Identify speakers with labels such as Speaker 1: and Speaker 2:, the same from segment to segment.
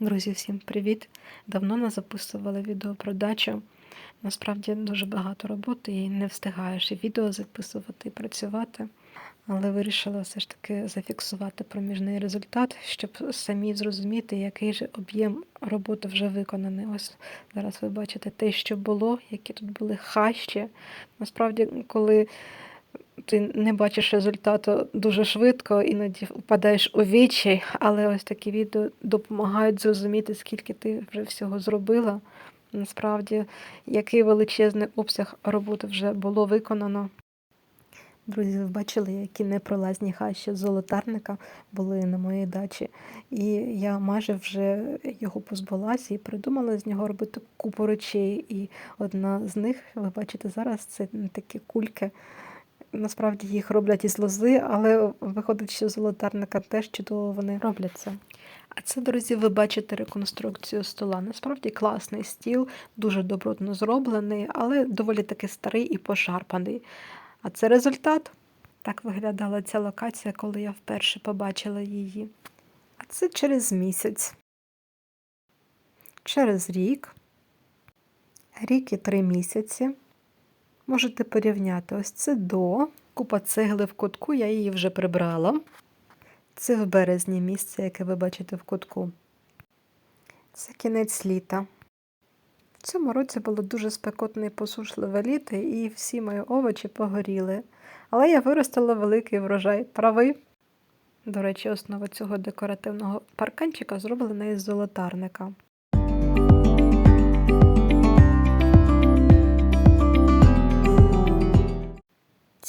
Speaker 1: Друзі, всім привіт! Давно не записувала відео про дачу. Насправді дуже багато роботи і не встигаєш і відео записувати, і працювати. Але вирішила все ж таки зафіксувати проміжний результат, щоб самі зрозуміти, який же об'єм роботи вже виконаний. Ось зараз ви бачите те, що було, які тут були хащі. Насправді, коли ти не бачиш результату дуже швидко, іноді впадаєш у відчай, але ось такі відео допомагають зрозуміти, скільки ти вже всього зробила. Насправді, який величезний обсяг роботи вже було виконано. Друзі, ви бачили, які непролазні хащі золотарника були на моїй дачі. І я майже вже його позбулася і придумала з нього робити купу речей. І одна з них, ви бачите зараз, це такі кульки. Насправді їх роблять із лози, але виходить, що золотарника теж чудово вони робляться. А це, друзі, ви бачите реконструкцію стола. Насправді класний стіл, дуже добротно зроблений, але доволі таки старий і пошарпаний. А це результат. Так виглядала ця локація, коли я вперше побачила її. А це через місяць. Через рік, рік і три місяці. Можете порівняти ось це до. Купа цегли в кутку, я її вже прибрала. Це в березні місце, яке ви бачите в кутку. Це кінець літа. В цьому році було дуже спекотне і посушливе літо, і всі мої овочі погоріли. Але я виростила великий врожай. Правий. До речі, основа цього декоративного парканчика зроблена із золотарника.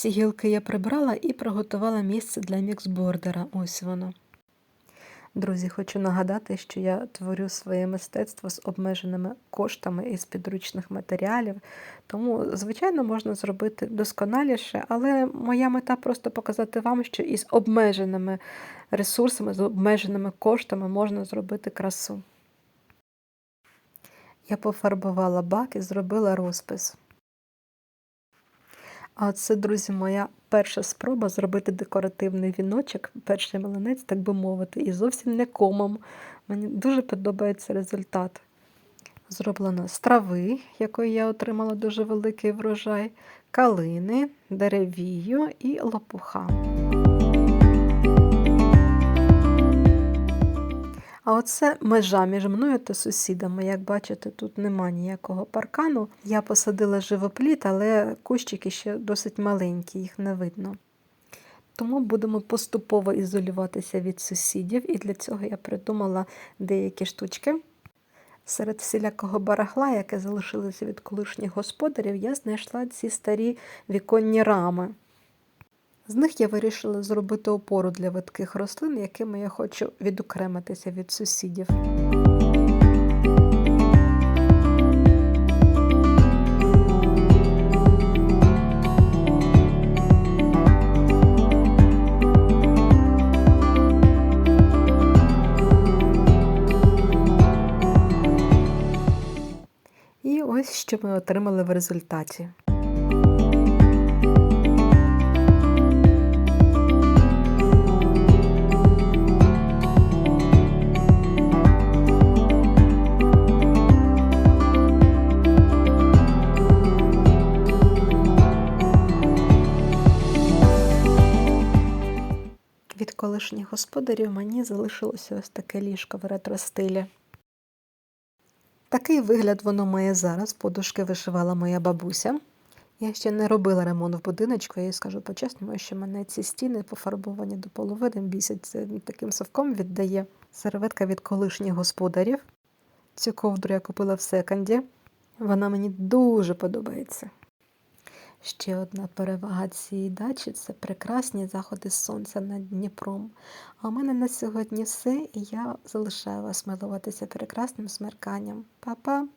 Speaker 1: Ці гілки я прибрала і приготувала місце для міксбордера. Ось воно. Друзі, хочу нагадати, що я творю своє мистецтво з обмеженими коштами із підручних матеріалів. Тому, звичайно, можна зробити досконаліше, але моя мета просто показати вам, що із обмеженими ресурсами, з обмеженими коштами можна зробити красу. Я пофарбувала бак і зробила розпис. А це, друзі, моя перша спроба зробити декоративний віночок, перший меланець, так би мовити, і зовсім не комом. Мені дуже подобається результат. Зроблено з трави, якої я отримала дуже великий врожай, калини, деревію і лопуха. А оце межа між мною та сусідами. Як бачите, тут нема ніякого паркану. Я посадила живопліт, але кущики ще досить маленькі, їх не видно. Тому будемо поступово ізолюватися від сусідів, і для цього я придумала деякі штучки. Серед всілякого барахла, яке залишилося від колишніх господарів, я знайшла ці старі віконні рами. З них я вирішила зробити опору для видких рослин, якими я хочу відокремитися від сусідів. І ось що ми отримали в результаті. Колишніх господарів мені залишилося ось таке ліжко в ретро-стилі. Такий вигляд воно має зараз. Подушки вишивала моя бабуся. Я ще не робила ремонт в будиночку, я їй скажу по-чесному, що мене ці стіни пофарбовані до половини бісять, таким совком віддає. Серветка від колишніх господарів. Цю ковдру я купила в секонді. Вона мені дуже подобається. Ще одна перевага цієї дачі це прекрасні заходи сонця над Дніпром. А у мене на сьогодні все, і я залишаю вас милуватися прекрасним смерканням. Па-па!